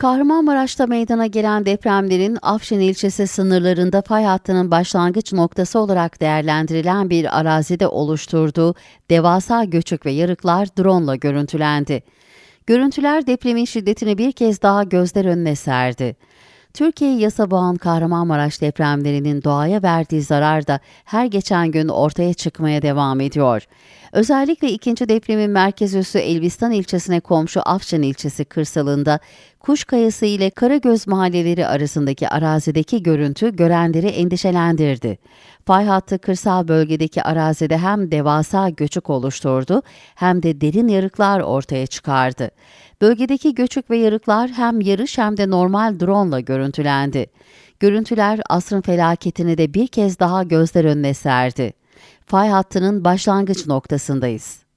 Kahramanmaraş'ta meydana gelen depremlerin Afşin ilçesi sınırlarında fay hattının başlangıç noktası olarak değerlendirilen bir arazide oluşturduğu devasa göçük ve yarıklar drone ile görüntülendi. Görüntüler depremin şiddetini bir kez daha gözler önüne serdi. Türkiye'yi yasa boğan Kahramanmaraş depremlerinin doğaya verdiği zarar da her geçen gün ortaya çıkmaya devam ediyor. Özellikle ikinci depremin merkez üssü Elbistan ilçesine komşu Afşin ilçesi kırsalında Kuş Kayası ile Karagöz mahalleleri arasındaki arazideki görüntü görenleri endişelendirdi. Fay hattı kırsal bölgedeki arazide hem devasa göçük oluşturdu hem de derin yarıklar ortaya çıkardı. Bölgedeki göçük ve yarıklar hem yarış hem de normal drone ile görüntülendi. Görüntüler asrın felaketini de bir kez daha gözler önüne serdi. Fay hattının başlangıç noktasındayız.